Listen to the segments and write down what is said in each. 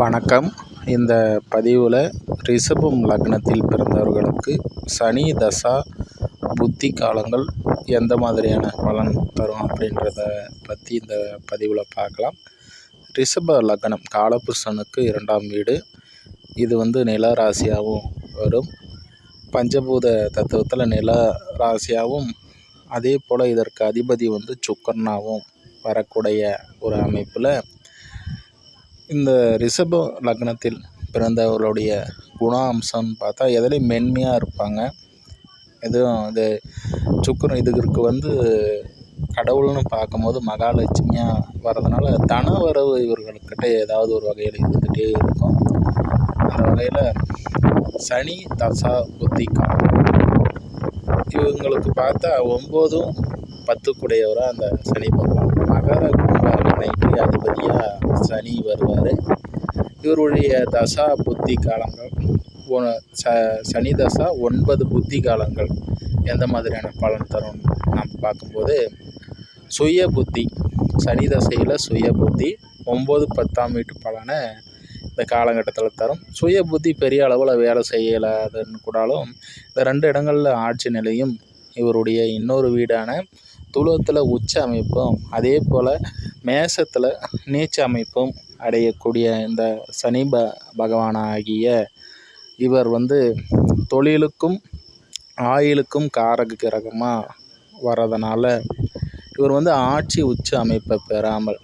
வணக்கம். இந்த பதிவில் ரிஷபம் லக்னத்தில் பிறந்தவர்களுக்கு சனி தசா புத்தி காலங்கள் எந்த மாதிரியான பலன் தரும் அப்படின்றத பற்றி இந்த பதிவில் பார்க்கலாம். ரிஷப லக்னம் காலபுருஷனுக்கு இரண்டாம் வீடு. இது வந்து நில ராசியாகவும் வரும். பஞ்சபூத தத்துவத்தில் நில ராசியாகவும் அதே போல் இதற்கு அதிபதி வந்து சுக்கரனாகவும் வரக்கூடிய ஒரு அமைப்பில் இந்த ரிஷப லக்னத்தில் பிறந்தவர்களுடைய குண அம்சம்னு பார்த்தா எதுலேயும் மென்மையாக இருப்பாங்க. எதுவும் இது சுக்கரன் இதுக்கு வந்து கடவுள்னு பார்க்கும்போது மகாலட்சுமியாக வர்றதுனால தன வரவு இவர்கள்கிட்ட ஏதாவது ஒரு வகையில் இருந்துகிட்டே இருக்கும். அந்த வகையில் சனி தசா புத்தி இவங்களுக்கு பார்த்தா ஒம்போதும் பத்துக்குடையவராக அந்த சனி மனைக்கு அதிபதியாக சனி வருவார். இவருடைய தசா புத்தி காலங்கள் ஒ- ச சனி தசா ஒன்பது புத்தி காலங்கள். எந்த மாதிரியான பலன் தரும் நாம் பார்க்கும்போது சுய புத்தி சனி தசையில் சுய புத்தி ஒம்பது பத்தாம் வீட்டு பலனை இந்த காலகட்டத்தில் தரும். சுய புத்தி பெரிய அளவில் வேலை செய்யலாதுன்னு கூடாலும் இந்த ரெண்டு இடங்களில் ஆட்சி நிலையும் இவருடைய இன்னொரு வீடான துளத்தில் உச்ச அமைப்பும் அதே போல் மேசத்தில் நீச்ச அமைப்பும் அடையக்கூடிய இந்த சனி ப பகவானாகிய இவர் வந்து தொழிலுக்கும் ஆயுளுக்கும் காரக கிரகமாக வர்றதுனால இவர் வந்து ஆட்சி உச்ச அமைப்பை பெறாமல்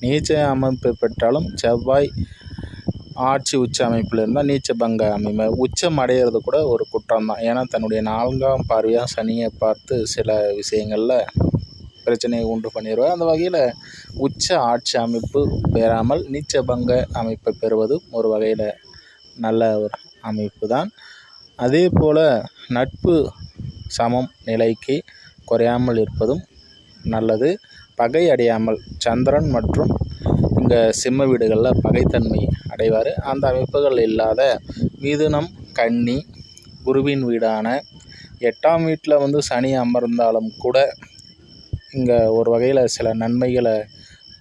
நீச்ச அமைப்பு பெற்றாலும் செவ்வாய் ஆட்சி உச்ச அமைப்பில் இருந்தால் நீச்ச பங்க அமைப்பு உச்சம் அடையிறது கூட ஒரு குற்றம் தான் ஏன்னா தன்னுடைய நான்காம் பார்வையாக சனியை பார்த்து சில விஷயங்களில் பிரச்சனையை உண்டு பண்ணிடுவார் அந்த வகையில் உச்ச ஆட்சி அமைப்பு பெறாமல் நீச்ச பங்க அமைப்பை பெறுவதும் ஒரு வகையில் நல்ல ஒரு அமைப்பு தான் அதே போல் நட்பு சமம் நிலைக்கு குறையாமல் இருப்பதும் நல்லது. பகை அடையாமல் சந்திரன் மற்றும் இங்கே சிம்ம வீடுகளில் பகைத்தன்மை அடைவார். அந்த அமைப்புகள் இல்லாத மிதுனம் கன்னி குருவின் வீடான எட்டாம் வீட்டில் வந்து சனி அமர்ந்தாலும் கூட இங்கே ஒரு வகையில் சில நன்மைகளை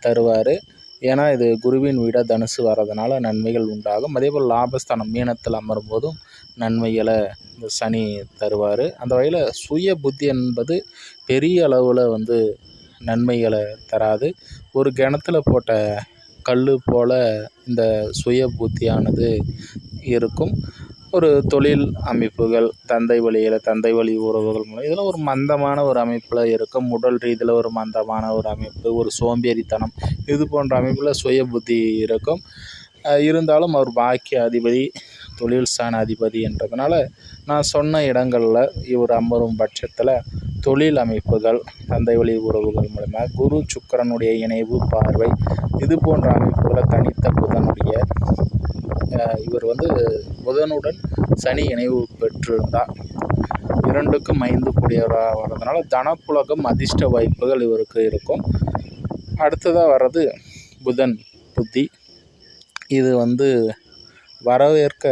தருவார். ஏன்னா இது குருவின் வீடாக தனுசு வர்றதுனால நன்மைகள் உண்டாகும். அதே போல் லாபஸ்தானம் மீனத்தில் அமரும் போதும் நன்மைகளை இந்த சனி தருவார். அந்த வகையில் சுய புத்தி என்பது பெரிய அளவில் வந்து நன்மைகளை தராது. ஒரு கிணத்துல போட்ட கல் போல் இந்த சுய புத்தியானது இருக்கும். ஒரு தொழில் அமைப்புகள் தந்தை வழியில் தந்தை வழி உறவுகள் மூலம் இதெல்லாம் ஒரு மந்தமான ஒரு அமைப்பில் இருக்கும். உடல் ரீதியில் ஒரு மந்தமான ஒரு அமைப்பு ஒரு சோம்பேறித்தனம் இது போன்ற அமைப்பில் சுய புத்தி இருக்கும். இருந்தாலும் அவர் பாக்கிய அதிபதி தொழில் ஸ்தான அதிபதி என்றதுனால நான் சொன்ன இடங்களில் இவர் அமரும் பட்சத்தில் தொழில் அமைப்புகள் தந்தை வழி உறவுகள் மூலமா குரு சுக்கிரனுடைய இணைவு பார்வை இது போன்ற அமைப்புகளை தனித்த புதனுடைய இவர் வந்து புதனுடன் சனி இணைவு பெற்றிருந்தார் இரண்டுக்கும் ஐந்து கூடியவராக வர்றதுனால தனப்புலகம் அதிர்ஷ்ட வாய்ப்புகள் இவருக்கு இருக்கும். அடுத்ததாக வர்றது புதன் புத்தி. இது வந்து வரவேற்க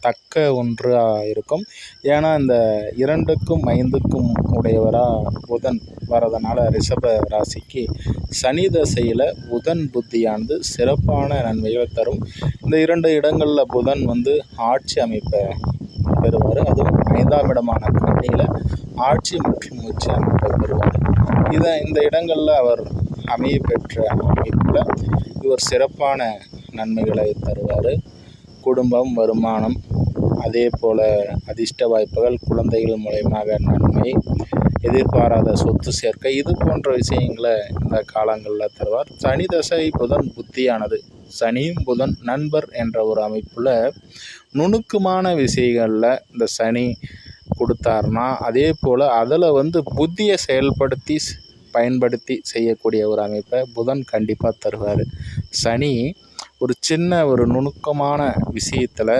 தக்க ஒன்றாக இருக்கும். ஏன்னா இந்த இரண்டுக்கும் ஐந்துக்கும் உடையவராக புதன் வரதுனால ரிஷப ராசிக்கு சனி தசையில் புதன் புத்தியானது சிறப்பான நன்மைகளை தரும். இந்த இரண்டு இடங்களில் புதன் வந்து ஆட்சி அமைப்பை பெறுவார். அதுவும் ஐந்தாம் இடமான கண்ணியில் ஆட்சி மற்றும் உச்சி அமைப்பை பெறுவார். இதை இந்த இடங்களில் அவர் அமைய பெற்ற அமைப்பில் இவர் சிறப்பான நன்மைகளை தருவார். குடும்பம் வருமானம் அதே போல் அதிர்ஷ்ட வாய்ப்புகள் குழந்தைகள் மூலயமாக நன்மை எதிர்பாராத சொத்து சேர்க்கை இது போன்ற விஷயங்களை இந்த காலங்களில் தருவார். சனி தசை புதன் புத்தியானது. சனியும் புதன் நண்பர் என்ற ஒரு அமைப்பில் நுணுக்கமான விஷயங்களில் இந்த சனி கொடுத்தாருன்னா அதே போல் அதில் வந்து புத்தியை செயல்படுத்தி பயன்படுத்தி செய்யக்கூடிய ஒரு அமைப்பை புதன் கண்டிப்பாக தருவார். சனி ஒரு சின்ன ஒரு நுணுக்கமான விஷயத்தில்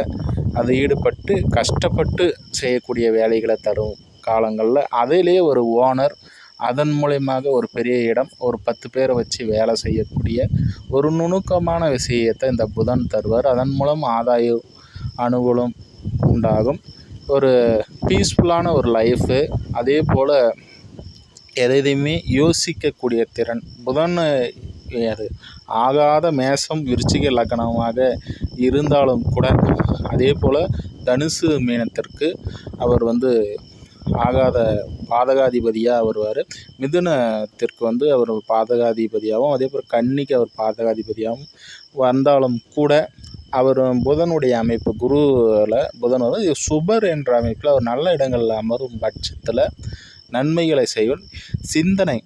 அது ஈடுபட்டு கஷ்டப்பட்டு செய்யக்கூடிய வேலைகளை தரும் காலங்களில். அதிலேயே ஒரு ஓனர் அதன் மூலயமாக ஒரு பெரிய இடம் ஒரு பத்து பேரை வச்சு வேலை செய்யக்கூடிய ஒரு நுணுக்கமான விஷயத்தை இந்த புதன் தருவார். அதன் மூலம் ஆதாய அனுகூலம் உண்டாகும். ஒரு பீஸ்ஃபுல்லான ஒரு லைஃபு அதே போல் எதையுமே யோசிக்கக்கூடிய திறன். புதன் அது ஆகாத மேசம் விருச்சிக லக்கணமாக இருந்தாலும் கூட அதே போல் தனுசு மீனத்திற்கு அவர் வந்து ஆகாத பாதகாதிபதியாக வருவார். மிதுனத்திற்கு வந்து அவர் பாதகாதிபதியாகவும் அதே போல் கன்னிக்கு அவர் பாதகாதிபதியாகவும் வந்தாலும் கூட அவர் புதனுடைய அமைப்பு குருவில் புதன் வந்து சுபர் என்ற அமைப்பில் அவர் நல்ல இடங்களில் அமரும் பட்சத்தில் நன்மைகளை செய்வன் சிந்தனை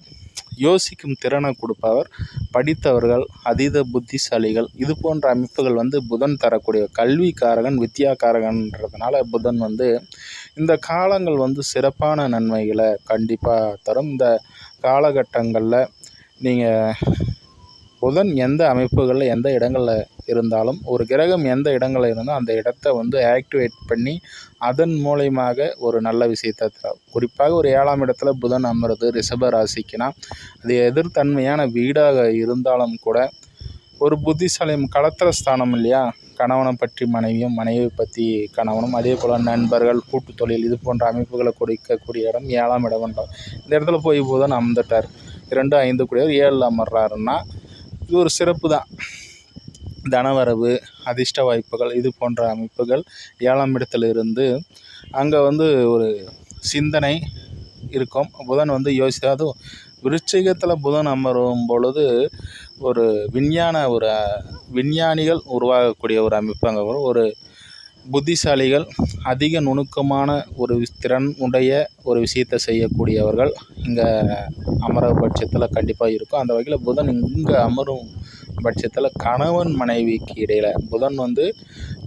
யோசிக்கும் திறனை கொடுப்பவர் படித்தவர்கள் அதீத புத்திசாலிகள். இது போன்ற அமைப்புகள் வந்து புதன் தரக்கூடிய கல்விக்காரகன் வித்யாகாரகன்றதுனால புதன் வந்து இந்த காலங்கள் வந்து சிறப்பான நன்மைகளை கண்டிப்பாக தரும். இந்த காலகட்டங்களில் நீங்கள் புதன் எந்த அமைப்புகளில் எந்த இடங்களில் இருந்தாலும் ஒரு கிரகம் எந்த இடங்களில் இருந்தால் அந்த இடத்த வந்து ஆக்டிவேட் பண்ணி அதன் மூலயமாக ஒரு நல்ல விஷயத்தை தரும். குறிப்பாக ஒரு ஏழாம் இடத்துல புதன் அமருது ரிஷப ராசிக்குனா அது எதிர்த்தன்மையான வீடாக இருந்தாலும் கூட ஒரு புத்திசாலியும் களத்திர ஸ்தானம் இல்லையா? கணவனை பற்றி மனைவியும் மனைவி பற்றி கணவனும் அதே போல் நண்பர்கள் கூட்டு தொழில் இது போன்ற அமைப்புகளை கொடுக்கக்கூடிய இடம் ஏழாம் இடம் இந்த இடத்துல போய் புதன் அமர்ந்துட்டார். இரண்டு ஐந்து கூடியவர் ஏழில் அமர்றாருன்னா இது ஒரு சிறப்பு தான். தனவரவு அதிர்ஷ்ட வாய்ப்புகள் இது போன்ற அமைப்புகள் ஏழாம் இடத்துல இருந்து அங்கே வந்து ஒரு சிந்தனை இருக்கும். புதன் வந்து யோசி அதுவும் விருச்சிகத்தில் புதன் அமரும் பொழுது ஒரு விஞ்ஞான ஒரு விஞ்ஞானிகள் உருவாகக்கூடிய ஒரு அமைப்பு அங்கே ஒரு புத்திசாலிகள் அதிக நுணுக்கமான ஒரு திறன் உடைய ஒரு விஷயத்தை செய்யக்கூடியவர்கள் இங்கே அமர பட்சத்தில் கண்டிப்பாக இருக்கும். அந்த வகையில் புதன் இங்கே அமரும் பட்சத்தில் கணவன் மனைவிக்கு இடையில் புதன் வந்து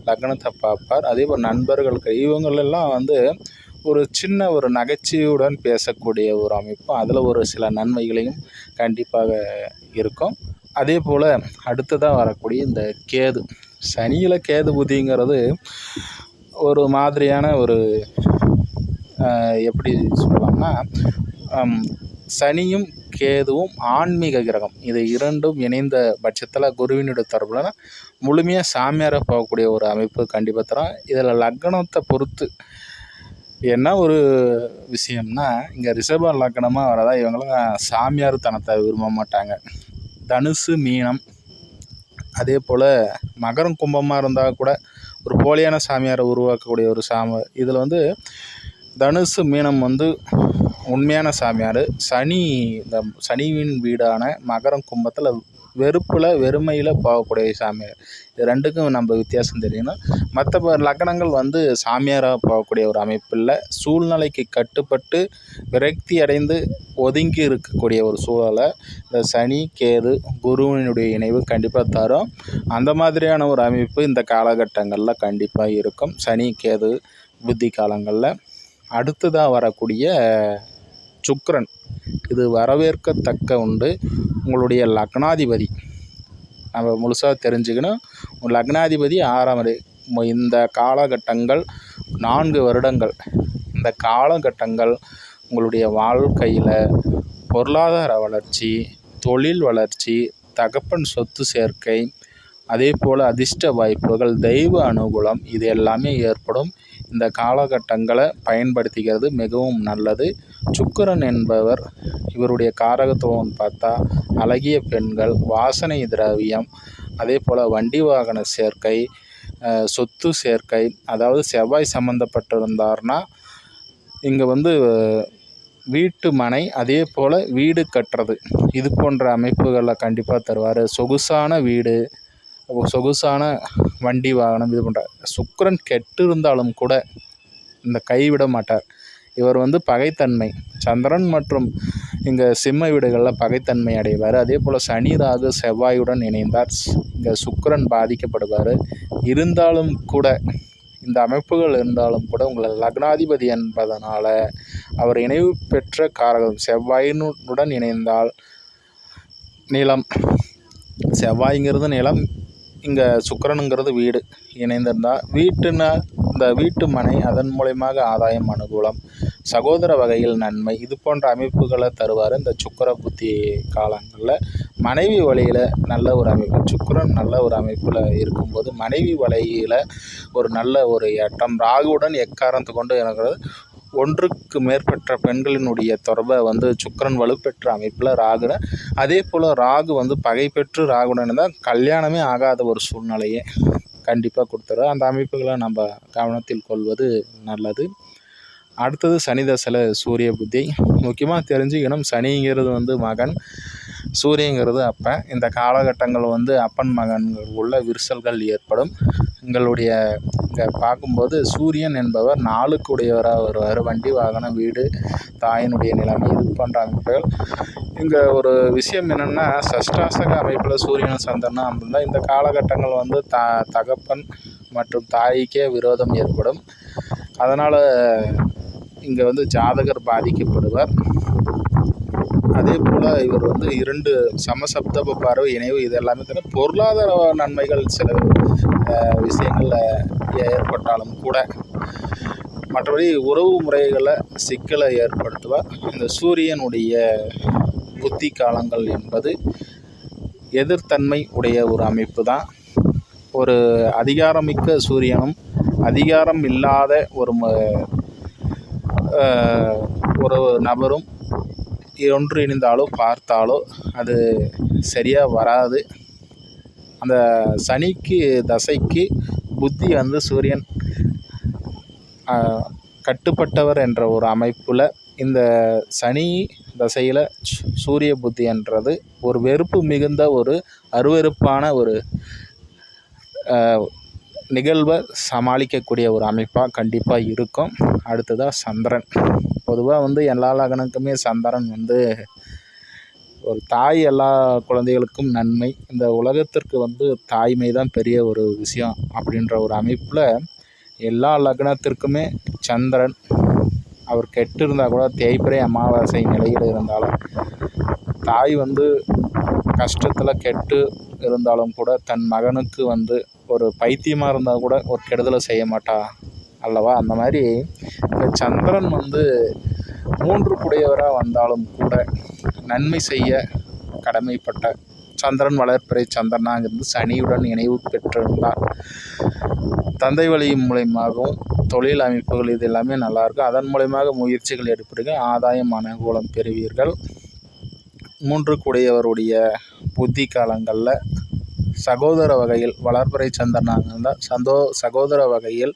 லக்னத்தை பார்ப்பார். அதே போல் நண்பர்களுக்கு இவங்களெல்லாம் வந்து ஒரு சின்ன ஒரு நகைச்சுவையுடன் பேசக்கூடிய ஒரு அமைப்பு. அதில் ஒரு சில நன்மைகளையும் கண்டிப்பாக இருக்கும். அதே போல் அடுத்ததாக வரக்கூடிய இந்த கேது. சனியில் கேது புத்திங்கிறது ஒரு மாதிரியான ஒரு எப்படி சொல்லலாம்னா சனியும் கேதுவும் ஆன்மீக கிரகம். இது இரண்டும் இணைந்த பட்சத்தில் குருவினுடைய தரப்புல முழுமையாக சாமியாராக போகக்கூடிய ஒரு அமைப்பு கண்டிப்பாக தரும். இதில் லக்னத்தை பொறுத்து என்ன ஒரு விஷயம்னா இங்கே ரிஷப லக்னமாக வரதா இவங்களாம் சாமியார் தனத்தை விரும்ப மாட்டாங்க. தனுசு மீனம் அதே போல் மகரம் கும்பமாக இருந்தால் கூட ஒரு போலியான சாமியாரை உருவாக்கக்கூடிய ஒரு சாமி. இதில் வந்து தனுசு மீனம் வந்து உண்மையான சாமியார். சனி இந்த சனியின் வீடான மகரம் கும்பத்தில் வெறுப்பில் வெறுமையில் போகக்கூடிய சாமியார். இது ரெண்டுக்கும் நம்ம வித்தியாசம் தெரியணும் மற்ற லக்னங்கள் வந்து சாமியாராக போகக்கூடிய ஒரு அமைப்பில் சூழ்நிலைக்கு கட்டுப்பட்டு விரக்தி அடைந்து ஒதுங்கி இருக்கக்கூடிய ஒரு சூழலை இந்த சனி கேது குருவினுடைய இணைவு கண்டிப்பாக தரும். அந்த மாதிரியான ஒரு அமைப்பு இந்த காலகட்டங்களில் கண்டிப்பாக இருக்கும். சனி கேது புத்தி காலங்களில் அடுத்ததாக வரக்கூடிய சுக்ரன். இது வரவேற்கத்தக்க உண்டு. உங்களுடைய லக்னாதிபதி. நம்ம முழுசாக தெரிஞ்சுக்கணும். லக்னாதிபதி ஆறாம் இந்த காலகட்டங்கள் நான்கு வருடங்கள். இந்த காலகட்டங்கள் உங்களுடைய வாழ்க்கையில் பொருளாதார வளர்ச்சி தொழில் வளர்ச்சி தகப்பன் சொத்து சேர்க்கை அதே போல் அதிர்ஷ்ட வாய்ப்புகள் தெய்வ அனுகூலம் இது எல்லாமே ஏற்படும். இந்த காலகட்டங்களை பயன்படுத்திக்கிறது மிகவும் நல்லது. சுக்கரன் என்பவர் இவருடைய காரகத்துவம் பார்த்தா அழகிய பெண்கள் வாசனை திரவியம் அதே போல் வண்டி வாகன சேர்க்கை சொத்து சேர்க்கை அதாவது செவ்வாய் சம்மந்தப்பட்டிருந்தார்னா இங்கே வந்து வீட்டு மனை அதே போல் வீடு கட்டுறது. இது போன்ற அமைப்புகளில் கண்டிப்பாக தருவார். சொகுசான வீடு சொகுசான வண்டி வாகனம் இது பண்ணுறார் சுக்கரன் கெட்டு இருந்தாலும் கூட இந்த கைவிட மாட்டார். இவர் வந்து பகைத்தன்மை. சந்திரன் மற்றும் இங்கே சிம்ம வீடுகளில் பகைத்தன்மை அடைவார். அதே போல் சனி ராகு செவ்வாயுடன் இணைந்தார். இங்கே சுக்கரன் பாதிக்கப்படுவார். இருந்தாலும் கூட இந்த அமைப்புகள் இருந்தாலும் கூட உங்களை லக்னாதிபதி என்பதனால் அவர் இணைவு பெற்ற காரகம் செவ்வாயினுடன் இணைந்தால் நிலம் செவ்வாய்ங்கிறது நிலம் இங்கே சுக்கரனுங்கிறது வீடு. இணைந்திருந்தால் வீட்டுனா இந்த வீட்டு மனை அதன் மூலயமாக ஆதாயம் அனுகூலம் சகோதர வகையில் நன்மை இது போன்ற அமைப்புகளை தருவார் இந்த சுக்கர புத்தி காலங்களில். மனைவி வழியில் நல்ல ஒரு அமைப்பு சுக்கரன் நல்ல ஒரு அமைப்பில் இருக்கும்போது மனைவி வழியில் ஒரு நல்ல ஒரு ஏற்றம் ராகுவுடன் எக்காரத்து கொண்டு இருக்கிறது ஒன்றுக்கு மேற்பட்ட பெண்களினுடைய தொடர்பை வந்து சுக்கரன் வலுப்பெற்ற அமைப்பில் ராகுன அதே போல் ராகு வந்து பகை பெற்று ராகுடன் தான் கல்யாணமே ஆகாத ஒரு சூழ்நிலையே கண்டிப்பாக கொடுத்துரும் அந்த அமைப்புகளை நம்ம கவனத்தில் கொள்வது நல்லது. அடுத்தது சனி தசையில் சூரிய புத்தி. முக்கியமாக தெரிஞ்சுக்கணும் சனிங்கிறது வந்து மகன். சூரியங்கிறது அப்போ இந்த காலகட்டங்கள் வந்து அப்பன் மகன்கள் உள்ள விரிசல்கள் ஏற்படும். எங்களுடைய இங்கே பார்க்கும்போது சூரியன் என்பவர் நாளுக்குடையவராக வருவார். வண்டி வாகனம் வீடு தாயினுடைய நிலைமை இது போன்ற அமைப்புகள். இங்கே ஒரு விஷயம் என்னென்னா சஷ்டாசக அமைப்பில் சூரியன் சந்திரனும் அப்படின்னா இந்த காலகட்டங்கள் வந்து த தகப்பன் மற்றும் தாய்க்கே விரோதம் ஏற்படும். அதனால் இங்கே வந்து ஜாதகர் பாதிக்கப்படுவார். அதே போல் இவர் வந்து இரண்டு சமசப்தப பார்வை இணைவு இது எல்லாமே தவிர பொருளாதார நன்மைகள் சில விஷயங்களில் ஏற்பட்டாலும் கூட மற்றபடி உறவு முறைகளில் சிக்கலை ஏற்படுத்துவார் இந்த சூரியனுடைய புத்தி காலங்கள் என்பது எதிர்த்தன்மை உடைய ஒரு அமைப்பு தான். ஒரு அதிகாரமிக்க சூரியனும் அதிகாரம் இல்லாத ஒரு ஒரு நபரும் ஒன்று இணைந்தாலோ பார்த்தாலோ அது சரியாக வராது. அந்த சனிக்கு தசைக்கு புத்தி வந்து சூரியன் கட்டுப்பட்டவர் என்ற ஒரு அமைப்பில் இந்த சனி தசையில் சூரிய புத்தி என்றது ஒரு வெறுப்பு மிகுந்த ஒரு அருவெறுப்பான ஒரு நிகழ்வை சமாளிக்கக்கூடிய ஒரு அமைப்பாக கண்டிப்பாக இருக்கும். அடுத்ததாக சந்திரன். பொதுவாக வந்து எல்லா லகனுக்குமே சந்திரன் வந்து ஒரு தாய் எல்லா குழந்தைகளுக்கும் நன்மை. இந்த உலகத்திற்கு வந்து தாய்மை தான் பெரிய ஒரு விஷயம் அப்படின்ற ஒரு அமைப்பில் எல்லா லக்னத்திற்குமே சந்திரன். அவர் கெட்டு இருந்தால் கூட தேய்பிரை அமாவாசை நிலையில் இருந்தாலும் தாய் வந்து கஷ்டத்தில் கெட்டு இருந்தாலும் கூட தன் மகனுக்கு வந்து ஒரு பைத்தியமாக இருந்தால் கூட ஒரு கெடுதலை செய்ய மாட்டா அல்லவா? அந்த மாதிரி இந்த சந்திரன் வந்து மூன்று குடையவராக வந்தாலும் கூட நன்மை செய்ய கடமைப்பட்ட சந்திரன் வளர்ப்பிறை சந்திரனாங்கிறது சனியுடன் இணைவு பெற்றிருந்தார். தந்தை வழி மூலயமாகவும் தொழில் அமைப்புகள் இது எல்லாமே நல்லாயிருக்கும் அதன் மூலயமாக முயற்சிகள் எடுப்பிடுங்க ஆதாயம் அனுகூலம் பெறுவீர்கள். மூன்று கூடியவருடைய புத்தி காலங்களில் சகோதர வகையில் வளர்பிறை சந்திரனாக இருந்தால் சந்தோ சகோதர வகையில்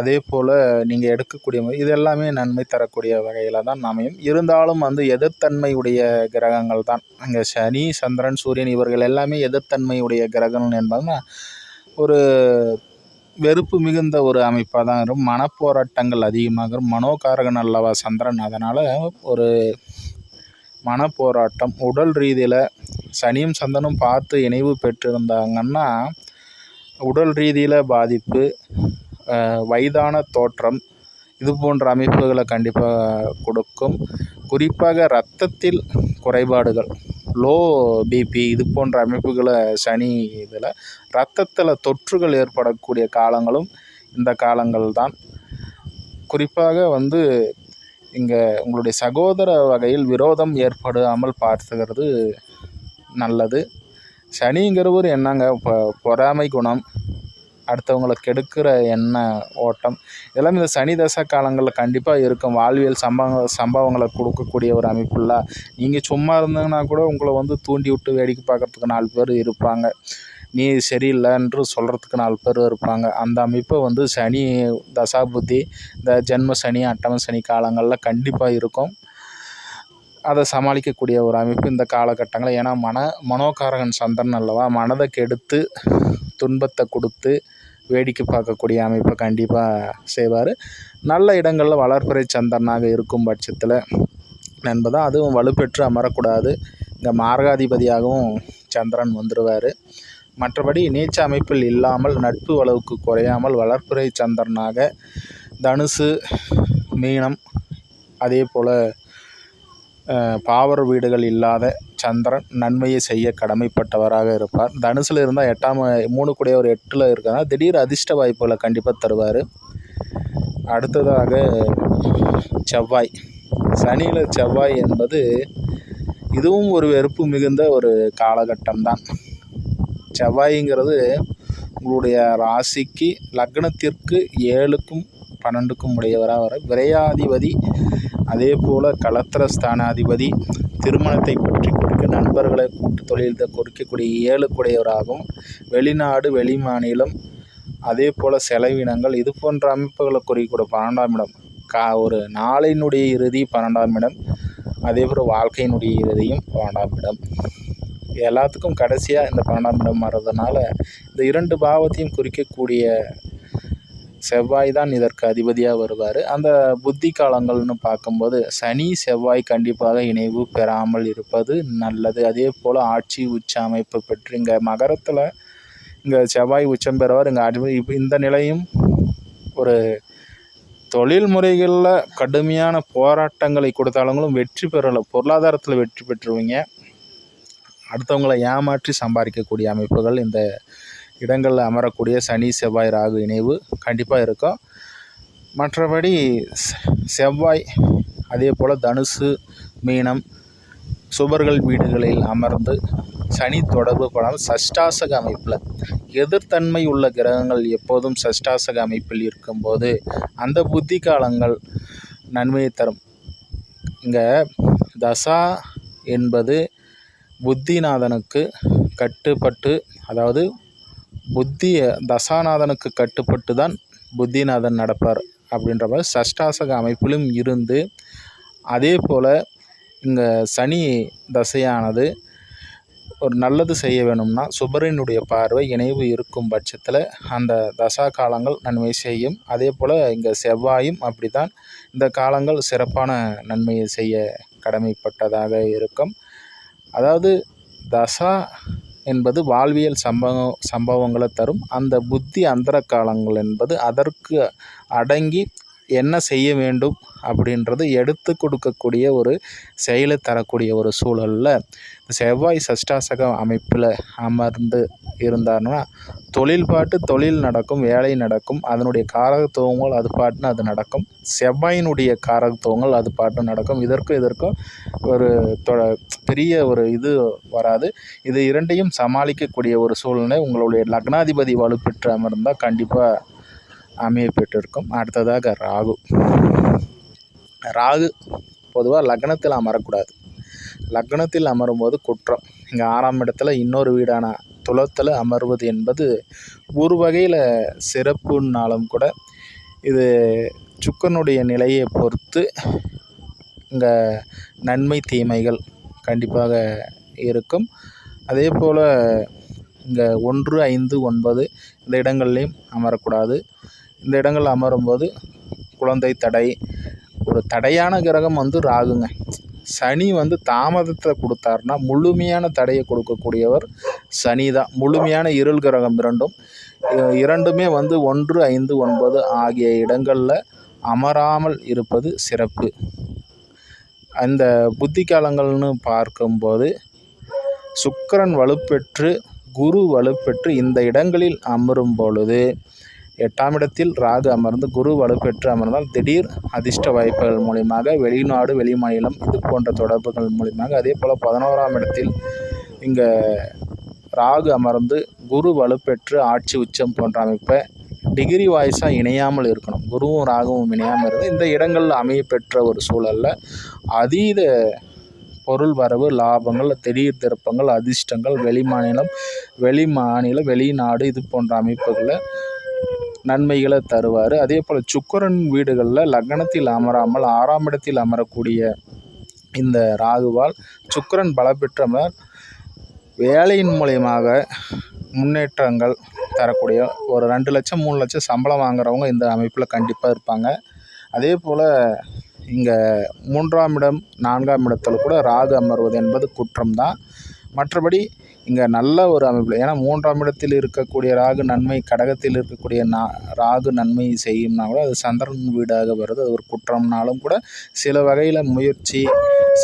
அதே போல் நீங்கள் எடுக்கக்கூடிய இது எல்லாமே நன்மை தரக்கூடிய வகையில் தான் அமையும். இருந்தாலும் வந்து எதிர்த்தன்மை உடைய கிரகங்கள் தான். அங்கே சனி சந்திரன் சூரியன் இவர்கள் எல்லாமே எதிர்த்தன்மை உடைய கிரகங்கள் என்பதுனா ஒரு வெறுப்பு மிகுந்த ஒரு அமைப்பாக தான் இருக்கும். மனப்போராட்டங்கள் அதிகமாக மனோகாரகன் அல்லவா சந்திரன். அதனால் ஒரு மனப்போராட்டம். உடல் ரீதியில் சனியும் சந்தனும் பார்த்து இணைவு பெற்றிருந்தாங்கன்னா உடல் ரீதியில் பாதிப்பு வயதான தோற்றம் இது போன்ற அமைப்புகளை கண்டிப்பாக கொடுக்கும். குறிப்பாக ரத்தத்தில் குறைபாடுகள் லோ பிபி இது போன்ற அமைப்புகளை சனி இதில் ரத்தத்தில் தொற்றுகள் ஏற்படக்கூடிய காலங்களும் இந்த காலங்கள் தான் குறிப்பாக வந்து இங்கே உங்களுடைய சகோதர வகையில் விரோதம் ஏற்படாமல் பார்த்துக்கிறது நல்லது. சனிங்கிறவர் என்னங்க? இப்போ பொறாமை குணம். அடுத்தவங்களை கெடுக்கிற எண்ண ஓட்டம்? இதெல்லாம் இந்த சனி தசை காலங்களில் கண்டிப்பாக இருக்கும். வாழ்வியல் சம்பவ சம்பவங்களை கொடுக்கக்கூடிய ஒரு அமைப்புல. நீங்கள் சும்மா இருந்தீங்கன்னா கூட உங்களை வந்து தூண்டி விட்டு வேடிக்கை பார்க்குறதுக்கு நாலு பேர் இருப்பாங்க. நீ சரியில்லைன்று சொல்கிறதுக்கு நாலு பேர் இருப்பாங்க. அந்த அமைப்பை வந்து சனி தசாபுத்தி இந்த ஜென்ம சனி அட்டம சனி காலங்களில் கண்டிப்பாக இருக்கும். அதை சமாளிக்கக்கூடிய ஒரு அமைப்பு இந்த காலகட்டங்களில். ஏன்னா மன மனோகாரகன் சந்திரன் அல்லவா மனதை கெடுத்து துன்பத்தை கொடுத்து வேடிக்கை பார்க்கக்கூடிய அமைப்பை கண்டிப்பாக செய்வார். நல்ல இடங்களில் வளர்ப்புறை சந்திரனாக இருக்கும் பட்சத்தில் நண்பதான் அதுவும் வலுப்பெற்று அமரக்கூடாது. இந்த மார்காதிபதியாகவும் சந்திரன் வந்துடுவார் மற்றபடி நீச்ச அமைப்பில் இல்லாமல் நட்பு அளவுக்கு குறையாமல் வளர்ப்புரை சந்திரனாக தனுசு மீனம் அதே போல் பாவர வீடுகள் இல்லாத சந்திரன் நன்மையை செய்ய கடமைப்பட்டவராக இருப்பார். தனுசில் இருந்தால் எட்டாம் மூணு கூடிய ஒரு எட்டில் இருக்கிறதா திடீர் அதிர்ஷ்ட வாய்ப்புகளை கண்டிப்பாக தருவார். அடுத்ததாக செவ்வாய். சனியில் செவ்வாய் என்பது இதுவும் ஒரு வெறுப்பு மிகுந்த ஒரு காலகட்டம் தான் செவ்வாய்ங்கிறது உங்களுடைய ராசிக்கு லக்னத்திற்கு ஏழுக்கும் பன்னெண்டுக்கும் உடையவராக வர விரையாதிபதி அதே போல் கலத்திர ஸ்தானாதிபதி திருமணத்தை பற்றி குறிக்க நண்பர்களை கூட்டு தொழில் குறிக்கக்கூடிய ஏழுக்குடையவராகவும் வெளிநாடு வெளி மாநிலம் அதே போல் செலவினங்கள் இது போன்ற அமைப்புகளை குறிக்கக்கூடிய பன்னெண்டாம் இடம். கா ஒரு நாளினுடைய இறுதி பன்னெண்டாம் இடம் அதே போல் வாழ்க்கையினுடைய இறுதியும் பன்னெண்டாம் இடம். எல்லாத்துக்கும் கடைசியாக இந்த பன்னெண்டாம் இடம் வர்றதுனால இந்த இரண்டு பாவத்தையும் குறிக்கக்கூடிய செவ்வாய் தான் இதற்கு அதிபதியாக வருவார். அந்த புத்தி காலங்கள்னு பார்க்கும்போது சனி செவ்வாய் கண்டிப்பாக இணைவு பெறாமல் இருப்பது நல்லது. அதே போல் ஆட்சி உச்ச அமைப்பு பெற்று இங்கே மகரத்தில் இங்கே செவ்வாய் உச்சம் பெறுவார். இங்கே அதிபதி இப்போ இந்த நிலையும் ஒரு தொழில் முறைகளில் கடுமையான போராட்டங்களை கொடுத்தாலும் வெற்றி பெறலை. பொருளாதாரத்தில் வெற்றி பெற்றுவீங்க அடுத்தவங்களை ஏமாற்றி சம்பாதிக்கக்கூடிய அமைப்புகள் இந்த இடங்களில் அமரக்கூடிய சனி செவ்வாய் ராகு இணைவு கண்டிப்பாக இருக்கும். மற்றபடி செவ்வாய் அதே போல் தனுசு மீனம் சுபர்கள் வீடுகளில் அமர்ந்து சனி தொடர்பு படம் சஷ்டாசக அமைப்பில் எதிர்த்தன்மை உள்ள கிரகங்கள் எப்போதும் சஷ்டாசக அமைப்பில் இருக்கும்போது அந்த புத்தி காலங்கள் நன்மையை தரும். இங்கே தசா என்பது புத்திநாதனுக்கு கட்டுப்பட்டு அதாவது புத்தி தசாநாதனுக்கு கட்டுப்பட்டு தான் புத்திநாதன் நடப்பார் அப்படின்ற மாதிரி சஷ்டாசக அமைப்பிலும் இருந்து அதே போல் இங்கே சனி தசையானது ஒரு நல்லது செய்ய வேணும்னா சுபரினுடைய பார்வை இணைவு இருக்கும் பட்சத்தில் அந்த தசா காலங்கள் நன்மை செய்யும். அதே போல் இங்கே செவ்வாயும் அப்படி தான் இந்த காலங்கள் சிறப்பான நன்மையை செய்ய கடமைப்பட்டதாக இருக்கும். அதாவது தசா என்பது வாழ்வியல் சம்பவம் சம்பவங்களை தரும். அந்த புத்தி அந்தர காலங்கள் என்பது அதற்கு அடங்கி என்ன செய்ய வேண்டும் அப்படின்றது எடுத்து கொடுக்கக்கூடிய ஒரு செயலை தரக்கூடிய ஒரு சூழலில் செவ்வாய் சஷ்டாசக அமைப்பில் அமர்ந்து இருந்தார்னா தொழில் பாட்டு தொழில் நடக்கும் வேலை நடக்கும் அதனுடைய காரகத்துவங்கள் அது பாட்டுன்னு அது நடக்கும் செவ்வாயினுடைய காரகத்துவங்கள் அது பாட்டு நடக்கும். இதற்கும் இதற்கும் ஒரு பெரிய ஒரு இது வராது. இது இரண்டையும் சமாளிக்கக்கூடிய ஒரு சூழ்நிலை உங்களுடைய லக்னாதிபதி வலுப்பெற்று அமர்ந்தால் கண்டிப்பாக அமையப்பெற்றிருக்கும். அடுத்ததாக ராகு. ராகு பொதுவாக லக்னத்தில் அமரக்கூடாது. லக்னத்தில் அமரும்போது குற்றம். இங்கே ஆறாம் இடத்துல இன்னொரு வீடான துலத்தில் அமர்வது என்பது ஒரு வகையில் சிறப்புன்னாலும் கூட இது சுக்கனுடைய நிலையை பொறுத்து இங்கே நன்மை தீமைகள் கண்டிப்பாக இருக்கும். அதே போல் இங்கே ஒன்று ஐந்து ஒன்பது இந்த இடங்கள்லையும் அமரக்கூடாது. இந்த இடங்களில் அமரும்போது குழந்தை தடை ஒரு தடையான கிரகம் வந்து ராகுங்க. சனி வந்து தாமதத்தை கொடுத்தாருன்னா முழுமையான தடையை கொடுக்கக்கூடியவர் சனி தான் முழுமையான இருள் கிரகம் இரண்டும். இரண்டுமே வந்து ஒன்று ஐந்து ஒன்பது ஆகிய இடங்களில் அமராமல் இருப்பது சிறப்பு. அந்த புத்தி காலங்கள்னு பார்க்கும்போது சுக்கரன் வலுப்பெற்று குரு வலுப்பெற்று இந்த இடங்களில் அமரும் பொழுது எட்டாம் இடத்தில் ராகு அமர்ந்து குரு வலுப்பெற்று அமர்ந்தால் திடீர் அதிர்ஷ்ட வாய்ப்புகள் மூலியமாக வெளிநாடு வெளிமாநிலம் இது போன்ற தொடர்புகள் மூலியமாக அதே போல் பதினோராம் இடத்தில் இங்கே ராகு அமர்ந்து குரு வலுப்பெற்று ஆட்சி உச்சம் போன்ற அமைப்பை டிகிரி வாய்ஸாக இணையாமல் இருக்கணும். குருவும் ராகுவும் இணையாமல் இருந்து இந்த இடங்களில் அமைய பெற்ற ஒரு சூழலில் அதீத பொருள் வரவு லாபங்கள் திடீர் திருப்பங்கள் அதிர்ஷ்டங்கள் வெளி மாநிலம் வெளி மாநிலம் வெளிநாடு இது போன்ற அமைப்புகளை நன்மைகளை தருவார். அதே போல் சுக்கரன் வீடுகளில் லக்னத்தில் அமராமல் ஆறாம் இடத்தில் அமரக்கூடிய இந்த ராகுவால் சுக்கரன் பலப்பெற்றவர் வேலையின் மூலயமாக முன்னேற்றங்கள் தரக்கூடிய ஒரு ரெண்டு லட்சம் மூணு லட்சம் சம்பளம் வாங்குறவங்க இந்த அமைப்பில் கண்டிப்பாக இருப்பாங்க. அதே போல் இங்கே மூன்றாம் இடம் நான்காம் இடத்தில் கூட ராகு அமர்வது என்பது குற்றம் தான். மற்றபடி இங்கே நல்ல ஒரு அமைப்பில் ஏன்னா மூன்றாம் இடத்தில் இருக்கக்கூடிய ராகு நன்மை கடகத்தில் இருக்கக்கூடிய நா ராகு நன்மை செய்யும்னா கூட அது சந்திரன் வீடாக வருது. அது ஒரு குற்றம்னாலும் கூட சில வகையில் முயற்சி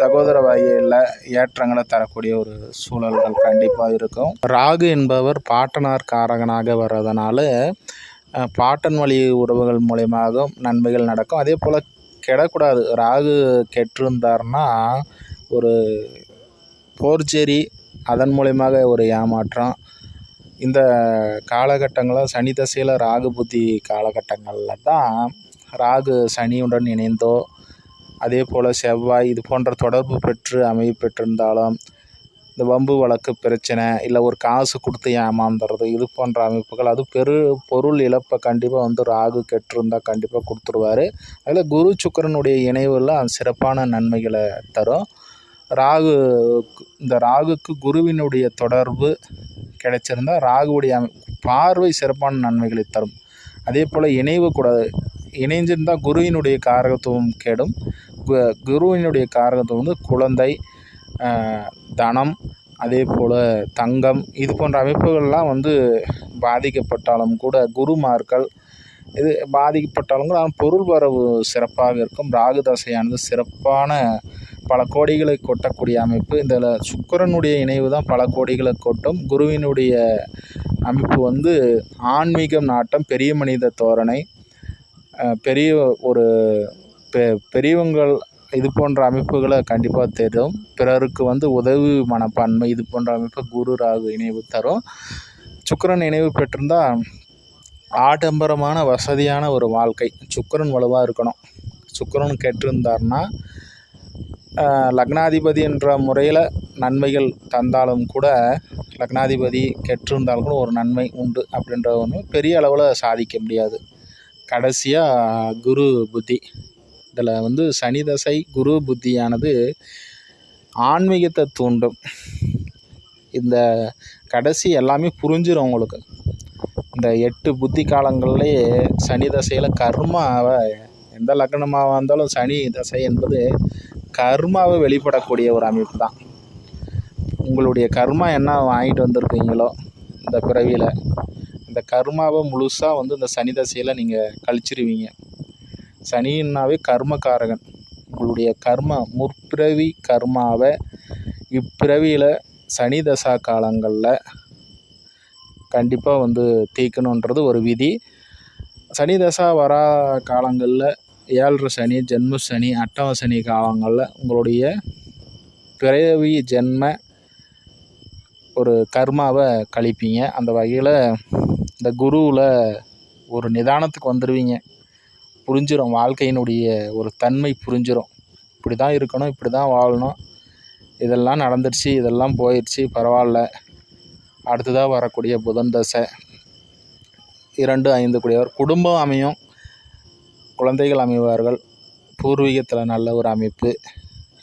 சகோதர வகையில் ஏற்றங்களை தரக்கூடிய ஒரு சூழல்கள் கண்டிப்பாக இருக்கும். ராகு என்பவர் பாட்டனார் காரகனாக வர்றதுனால பாட்டன் வழி உறவுகள் மூலியமாக நன்மைகள் நடக்கும். அதே போல் கெடக்கூடாது. ராகு கெட்டிருந்தார்னா ஒரு போர்ச்சேரி அதன் மூலியமாக ஒரு ஏமாற்றம். இந்த காலகட்டங்களில் சனி தசையில் ராகு புத்தி காலகட்டங்களில் தான் ராகு சனியுடன் இணைந்தோ அதே போல் செவ்வாய் இது போன்ற தொடர்பு பெற்று அமைப்பு பெற்றிருந்தாலும் இந்த வம்பு வழக்கு பிரச்சனை இல்லை ஒரு காசு கொடுத்து ஏமாந்துறது இது போன்ற அமைப்புகள் அது பெரு பொருள் இழப்பை கண்டிப்பாக வந்து ராகு கெட்டிருந்தால் கண்டிப்பாக கொடுத்துருவாரு. அதில் குரு சுக்கிரனுடைய இணைவுலாம் சிறப்பான நன்மைகளை தரும். ராகு இந்த ராகுக்கு குருவினுடைய தொடர்பு கிடைச்சிருந்தால் ராகுவுடைய அமை பார்வை சிறப்பான நன்மைகளை தரும். அதே போல் இணைவு கூட இணைஞ்சிருந்தால் குருவினுடைய காரகத்துவம் கெடும். கு- குருவினுடைய காரகத்துவம் வந்து குழந்தை தனம் அதே போல் தங்கம் இது போன்ற அமைப்புகள்லாம் வந்து பாதிக்கப்பட்டாலும் கூட குருமார்கள் இது பாதிக்கப்பட்டாலும் கூட பொருள் வரவு சிறப்பாக இருக்கும். ராகு தசையானது சிறப்பான பல கோடிகளை கொட்டக்கூடிய அமைப்பு. இதில் சுக்கிரனுடைய இணைவு தான் பல கோடிகளை கொட்டும். குருவினுடைய அமைப்பு வந்து ஆன்மீகம் நாட்டம் பெரிய மனித தோரணை. பெரிய ஒரு பெ பெரியவங்கள் இது போன்ற அமைப்புகளை கண்டிப்பாக தரும் பிறருக்கு வந்து உதவி மனப்பான்மை இது போன்ற அமைப்பு குரு ராகு இணைவு தரும். சுக்கிரன் இணைவு பெற்றிருந்தால் ஆடம்பரமான வசதியான ஒரு வாழ்க்கை. சுக்கிரன் வலுவாக இருக்கணும். சுக்கிரன் கெட்டிருந்தார்னா லக்னாதிபதி என்ற முறையில் நன்மைகள் தந்தாலும் கூட லக்னாதிபதி கெட்டிருந்தாலும் கூட ஒரு நன்மை உண்டு அப்படின்ற ஒன்று பெரிய அளவில் சாதிக்க முடியாது. கடைசியாக குரு புத்தி. இதில் வந்து சனி தசை குரு புத்தியானது ஆன்மீகத்தை தூண்டும். இந்த கடைசி எல்லாமே புரிஞ்சிடும் உங்களுக்கு. இந்த எட்டு புத்தி காலங்கள்லேயே சனி தசையில் கர்மாவை எந்த லக்னமாக இருந்தாலும் சனி தசை என்பது கர்மாவை வெளிப்படக்கூடிய ஒரு அமைப்பு தான். உங்களுடைய கர்மா என்ன வாங்கிட்டு வந்திருக்கீங்களோ இந்த பிறவியில் இந்த கர்மாவை முழுசாக வந்து இந்த சனி தசையில் நீங்கள் கழிச்சிருவீங்க. சனின்னாவே கர்மக்காரகன். உங்களுடைய கர்ம முற்பிறவி கர்மாவை இப்பிறவியில் சனி தசா காலங்களில் கண்டிப்பாக வந்து தீர்க்கணுன்றது ஒரு விதி. சனி தசா வரா காலங்களில் ஏழரை சனி ஜென்ம சனி அட்டம சனி காலங்களில் உங்களுடைய பிறவி ஜென்ம ஒரு கர்மாவை கழிப்பீங்க. அந்த வகையில் இந்த குருவில் ஒரு நிதானத்துக்கு வந்துடுவீங்க புரிஞ்சிடும் வாழ்க்கையினுடைய ஒரு தன்மை புரிஞ்சிடும் இப்படி தான் இருக்கணும் இப்படி தான் வாழணும். இதெல்லாம் நடந்துருச்சு இதெல்லாம் போயிடுச்சு பரவாயில்ல. அடுத்ததாக வரக்கூடிய புதன் தசை. இரண்டு ஐந்து கூடியவர் குடும்பம் அமையும். குழந்தைகள் அமைவார்கள். பூர்வீகத்தில் நல்ல ஒரு அமைப்பு.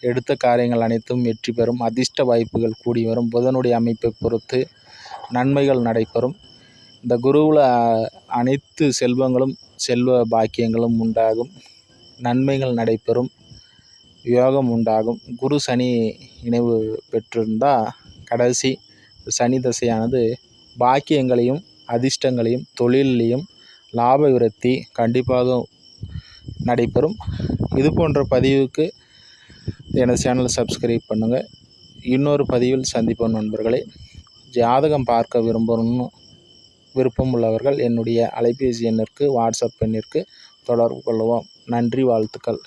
எடுத்த காரியங்கள் அனைத்தும் வெற்றி பெறும். அதிர்ஷ்ட வாய்ப்புகள் கூடி வரும். புதனுடைய அமைப்பை பொறுத்து நன்மைகள் நடைபெறும். இந்த குருவில் அனைத்து செல்வங்களும் செல்வ பாக்கியங்களும் உண்டாகும். நன்மைகள் நடைபெறும். யோகம் உண்டாகும். குரு சனி இணைவு பெற்றிருந்தால் கடைசி சனி தசையானது பாக்கியங்களையும் அதிர்ஷ்டங்களையும் தொழிலையும் லாப விருத்தி கண்டிப்பாக நடைபெறும். இது போன்ற பதிவுக்கு எனது சேனலை சப்ஸ்கிரைப் பண்ணுங்கள் இன்னொரு பதிவில் சந்திப்போம் நண்பர்களே. ஜாதகம் பார்க்க விரும்பணும்னு விருப்பம் உள்ளவர்கள் என்னுடைய அலைபேசி எண்ணிற்கு வாட்ஸ்அப் எண்ணிற்கு தொடர்பு கொள்ளவும். நன்றி வாழ்த்துக்கள்.